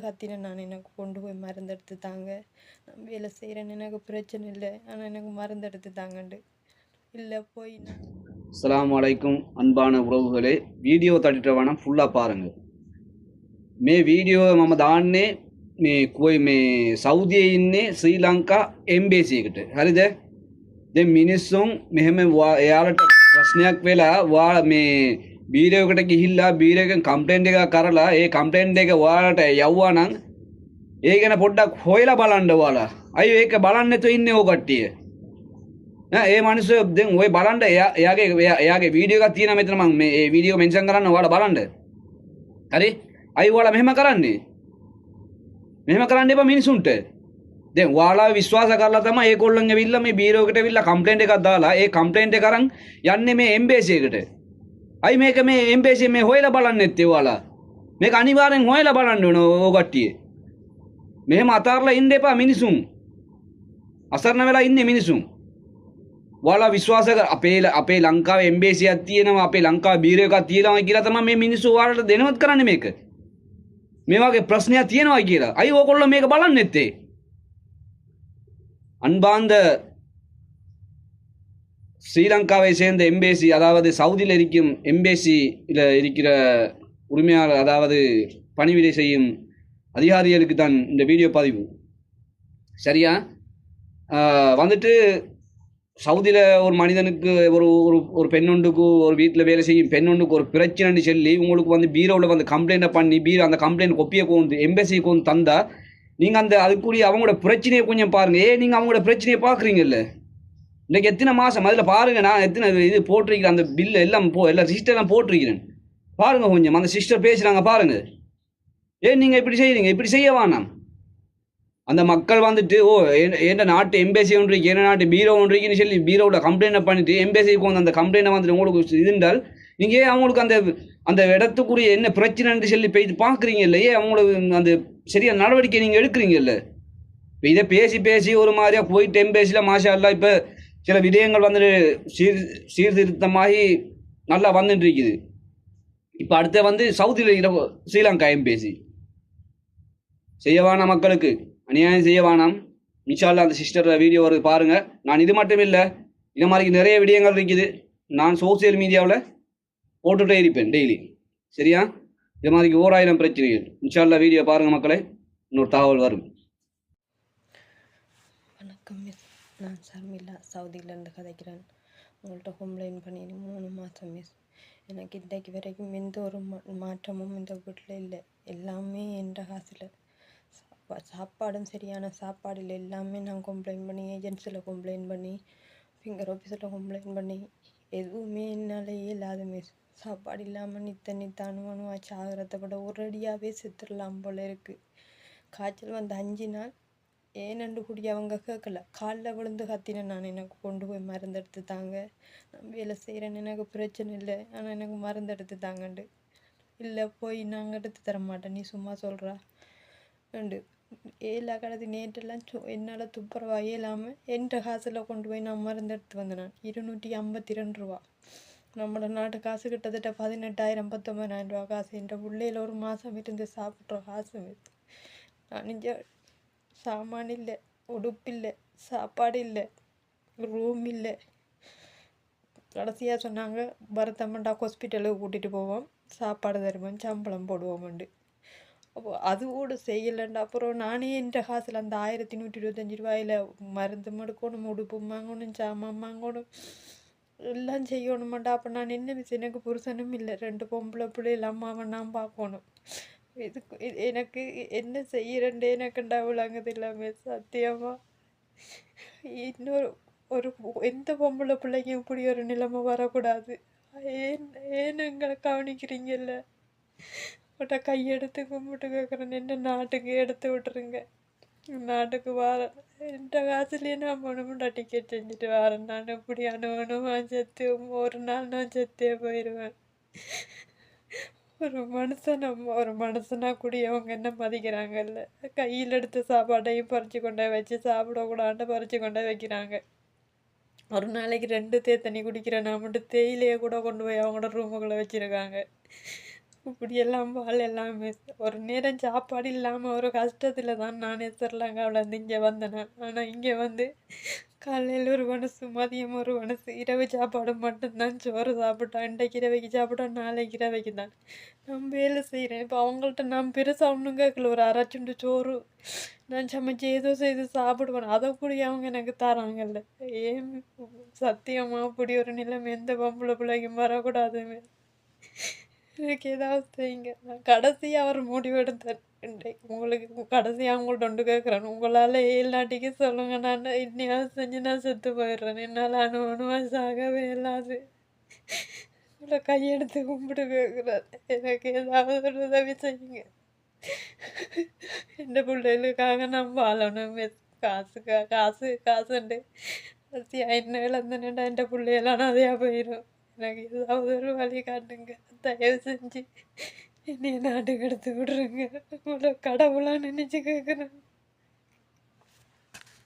கத்தினேன் நான் எனக்கு கொண்டு போய் மருந்து எடுத்து தாங்க நான் வேலை செய்கிறேன்னு எனக்கு பிரச்சனை இல்லை ஆனால் எனக்கு மருந்து எடுத்து தாங்கண்டு இல்லை போய் நான் அஸ்ஸலாமு அலைக்கும் அன்பான உறவுகளே வீடியோ තටිට වනම් ෆුල්ලා පාරඟ මේ වීඩියෝ මම දාන්නේ මේ කොයි මේ සෞදිය ඉන්නේ ශ්‍රී ලංකා එම්බේසියකට හරිද දෙ මිනිස්සුන් මෙහෙම වා- එයාලට ප්‍රශ්නයක් වෙලා වා මේ බීරයකට ගිහිල්ලා බීරකෙන් කම්පලෙන්් එක කරලා ඒ කම්පලෙන්් එක වාලට යව්වා නං ඒ ගැන පොඩ්ඩක් හොයලා බලන්ඩ වාලා අයි ඒක බලන්නතු ඉන්න ඕ කට්ටිය නෑ, ඒ මනුස්සය දැන් ඔය බලන්න එයා- එයාගේ එයා- එයාගේ වීඩියෝ එකක් තියෙනවා මෙතන මම මේ ඒ වීඩියෝ මෙන්ෂන් කරන්න ඔයාලා බලන්න. හරි? අයි ඔයාලා මෙහෙම කරන්නේ. මෙහෙම කරන්න එපා මිනිසුන්ට. දැන් ඔයාලා විශ්වාස කරලා තමයි ඒගොල්ලන් ඇවිල්ලා මේ බීරෝකට ඇවිල්ලා කම්ප්ලේන්ට් එකක් දාලා ඒ කම්ප්ලේන්ට් එක අරන් යන්නේ මේ එම්බේසි එකට. අයි මේක මේ එම්පේසි මේ හොයල බලන්න එත්තේ ඔයාලා. මේක අනිවාර්යෙන් හොයලා බලන්න ඕන ඕ කට්ටිය මෙහෙම අතාරලා ඉන්න එපා මිනිසුන්. අසරණ වෙලා ඉන්නේ මිනිසුන්. ඔයාලා විශ්වාස කර අපේ අපේ ලංකාවේ එම්බේසියක් තියෙනවා අපේ ලංකාවේ බීරෝ එකක් තියෙනවා කියලා තමයි මේ මිනිස්සු ඔයාලට දෙනවත් කරන්නේ මේක. මේ වගේ ප්‍රශ්නයක් තියෙනවා කියලා. අයි ඕගොල්ලෝ මේක බලන්න එත්තේ අන්බාන්ද ஸ்ரீலங்காவை சேர்ந்த எம்பேசி அதாவது சவுதியில் இருக்கும் எம்பேசியில் இருக்கிற உரிமையாளர் அதாவது பணிவிடை செய்யும் அதிகாரிகளுக்கு தான் இந்த வீடியோ பதிவு. சரியா? வந்துட்டு சவுதியில் ஒரு மனிதனுக்கு ஒரு ஒரு ஒரு பெண்ணொண்டுக்கு ஒரு வீட்டில் வேலை செய்யும் பெண்ணொண்டுக்கு ஒரு பிரச்சனைன்னு சொல்லி உங்களுக்கு வந்து பீரோவில் வந்து கம்ப்ளைண்ட்டை பண்ணி பீரோ அந்த கம்ப்ளைண்ட் கொப்பியை கொண்டு எம்பசிக்கு கொண்டு தந்தால் நீங்கள் அந்த அதுக்குரிய அவங்களோட பிரச்சனையை கொஞ்சம் பாருங்கள் ஏன் நீங்கள் அவங்களோட பிரச்சனையை பார்க்குறீங்கல்ல? இன்னைக்கு எத்தனை மாதம் அதில் பாருங்கள் நான் எத்தனை இது போட்டிருக்கிறேன் அந்த பில்லு எல்லாம் போ எல்லாம் சிஸ்டர் போட்டிருக்கிறேன். பாருங்கள் கொஞ்சம் அந்த சிஸ்டர் பேசுகிறாங்க பாருங்கள் ஏன் நீங்கள் இப்படி செய்கிறீங்க இப்படி செய்ய வேணாம். அந்த மக்கள் வந்துட்டு ஓ என் நாட்டு எம்பேசி ஒன்று என்ன நாட்டு பீரோ ஒன்று சொல்லி பீரோவில் கம்ப்ளைண்ட் பண்ணிட்டு எம்பேசிக்கு வந்து அந்த கம்ப்ளைண்ட்டை வந்துட்டு உங்களுக்கு இருந்தால் நீங்கள் ஏன் அவங்களுக்கு அந்த அந்த இடத்துக்குரிய என்ன பிரச்சனைன்னு சொல்லி போய் பார்க்குறீங்க இல்லையே அவங்களுக்கு அந்த சரியான நடவடிக்கை நீங்கள் எடுக்கிறீங்கல்ல இப்போ இதை பேசி பேசி ஒரு மாதிரியாக போயிட்டு எம்பேசியில் மாஷா எல்லாம் இப்போ சில விடயங்கள் வந்துட்டு சீர் சீர்திருத்தமாகி நல்லா வந்துட்டு இருக்குது இப்போ அடுத்து வந்து சவுதியில் இருக்கிற ஸ்ரீலங்கா எம்பேசி செய்ய மக்களுக்கு? அநியாயம் செய்ய வேணாம் இன்ஷால்லா அந்த சிஸ்டர் வீடியோ வருது பாருங்கள் நான் இது மட்டும் இல்லை இது மாதிரி நிறைய விடயங்கள் இருக்குது. நான் சோசியல் மீடியாவில் போட்டுகிட்டே இருப்பேன் டெய்லி சரியா? இது மாதிரி ஓராயிரம் பிரச்சனைகள். இன்ஷால்லா வீடியோ பாருங்கள் மக்களே. இன்னொரு தகவல் வரும். வணக்கம். நான் சர்மில்லா சவுதியிலேருந்து கதைக்கிறேன். உங்கள்கிட்ட கம்ப்ளைண்ட் பண்ணி மூணு மாதம் மிஸ் எனக்கு இன்றைக்கு வரைக்கும் எந்த ஒரு மா- மாற்றமும் இந்த வீட்டில் இல்லை. எல்லாமே என்ற காசில் சாப்பா சாப்பாடும் சரியான சாப்பாடு இல்லை எல்லாமே நான் கம்ப்ளைண்ட் பண்ணி ஏஜென்சியில் கம்ப்ளைண்ட் பண்ணி ஃபிங்கர் ஆஃபீஸில் கம்ப்ளைண்ட் பண்ணி எதுவுமே என்னால் இயலாது மிஸ் சாப்பாடு இல்லாமல் நித்த நித்த அணுவணுவா சாகிறத விட ஒரடியாகவே செத்துடலாம் போல் இருக்குது காய்ச்சல் வந்து அஞ்சு நாள் ஏனண்டு கூடி அவங்க கேட்கல காலில் விழுந்து கத்தினேன் நான் எனக்கு கொண்டு போய் மருந்தெடுத்து தாங்க. நான் வேலை செய்கிறேன்னு எனக்கு பிரச்சனை இல்லை. ஆனால் எனக்கு மருந்தெடுத்து தாங்கண்டு. இல்லை போய் நாங்கள் எடுத்து தர மாட்டேன். நீ சும்மா சொல்கிறா அண்டு ஏழா கடது நேற்றெல்லாம் சு என்னால் துப்புரவா? இல்லாமல் என்ற காசில் கொண்டு போய் நான் மருந்தெடுத்து வந்தேன் நான் இருநூற்றி ஐம்பத்தி ரெண்டு ரூபா. நம்மளோட நாட்டு காசு கிட்டத்தட்ட பதினெட்டாயிரம் பத்தொம்பதாயிரம் ரூபா காசு. என்ற பிள்ளையில ஒரு மாதம் இருந்து சாப்பிட்ற காசு. நான் இங்கே சாமான் இல்லை உடுப்பில்லை சாப்பாடு இல்லை ரூம் இல்லை கடைசியாக சொன்னாங்க பரதமண்டா ஹாஸ்பிட்டலுக்கு கூட்டிகிட்டு போவோம் சாப்பாடு தருவோம் சம்பளம் போடுவோம்ண்டு. அப்போ அது கூட செய்யலைண்டா. அப்புறம் நானே என்ற காசில் அந்த ஆயிரத்தி நூற்றி இருபத்தஞ்சி ரூபாயில் மருந்து மடுக்கணும் உடுப்பு வாங்கணும் சாமான் வாங்கணும். எல்லாம் செய்யணுமாண்டா. அப்போ நான் என்ன மிஸ் எனக்கு புருஷனும் இல்லை ரெண்டு பொம்பளை பிள்ளைகள் அம்மாவை நான் பார்க்கணும். இதுக்கு இது எனக்கு என்ன செய்யறேன்டே எனக்கு டவுலாங்கது இல்லாமல் சத்தியமா? இன்னொரு ஒரு எந்த பொம்பளை பிள்ளைக்கும் இப்படி ஒரு நிலைமை வரக்கூடாது? ஏன் ஏன் எங்களை கவனிக்கிறீங்கல்ல? உட்ட கையெடுத்து கும்பிட்டு கேட்குறேன் என்ன நாட்டுக்கு எடுத்து விட்டுருங்க? நாட்டுக்கு வாரேன் எந்த காசுலேயே நான் போனமுண்டா டிக்கெட் செஞ்சுட்டு வரேன். நான் இப்படி அணுவணுமா செத்து ஒரு நாள் நான் செத்தே போயிடுவேன் ஒரு மனுஷன் நம்ம ஒரு மனுஷனாக கூடிய அவங்க என்ன மதிக்கிறாங்கல்ல? கையில் எடுத்த சாப்பாட்டையும் பறித்து கொண்டே வச்சு சாப்பிடக்கூடாண்டு பறித்து கொண்டே வைக்கிறாங்க. ஒரு நாளைக்கு ரெண்டு தே தண்ணி குடிக்கிறேன் நான் மட்டும் தேயிலையை கூட கொண்டு போய் அவங்களோட ரூமுக்குள்ளே வச்சுருக்காங்க. இப்படியெல்லாம் வாழ் எல்லாமே. ஒரு நேரம் சாப்பாடு இல்லாமல் ஒரு கஷ்டத்தில் தான் நானே ஸ்ரீலங்காவில் இருந்து இங்கே வந்தேன் ஆனால் இங்கே வந்து காலையில் ஒரு மனசு மதியம் ஒரு மனசு இரவு சாப்பாடு மட்டும்தான். சோறு சாப்பிட்டோம் இன்றைக்கு இரவைக்கு சாப்பிட்டோம் நாளைக்கு இரவைக்கு தான். நான் வேலை செய்கிறேன் இப்போ அவங்கள்ட்ட நான் பெருசாக ஒன்றும் கேட்கல. ஒரு அரைச்சுண்டு சோறு நான் சமைச்சு ஏதோ செய்து சாப்பிடுவேன். அதை கூட அவங்க எனக்கு தராங்கல்ல. ஏன்? சத்தியமாக அப்படி ஒரு நிலைமை. எந்த பொம்பளை பிள்ளைக்கும் வரக்கூடாதுமே எனக்கு ஏதாவது செய்யுங்க. நான் கடைசியாக அவர் முடிவெடுத்தார் இன்றைக்கு உங்களுக்கு கடைசியாக அவங்கள்ட்ட ஒன்று கேட்குறேன் உங்களால் ஏழாட்டிக்கு சொல்லுங்க. நான் இன்னையாவது செஞ்சு நான் செத்து போயிடுறேன். என்னால் அனுபவமாக சாகவே இல்லாது. உங்களை கையெடுத்து கும்பிட்டு கேட்குறேன் எனக்கு ஏதாவது ஒரு உதவி செய்யுங்க. எந்த பிள்ளைகளுக்காக நான் வாழணும்? காசுக்கா காசு காசுண்டு. கடைசியாக என்ன இழந்தேன்டா. என் பிள்ளையெல்லாம் நிறையா போயிடும் எனக்கு ஏதாவது ஒரு வழி காட்டுங்க. தயவு செஞ்சு என்னைய நாட்டுக்கு எடுத்து விட்ருங்க உங்களை கடவுளாக நினச்சி கேட்குறேன்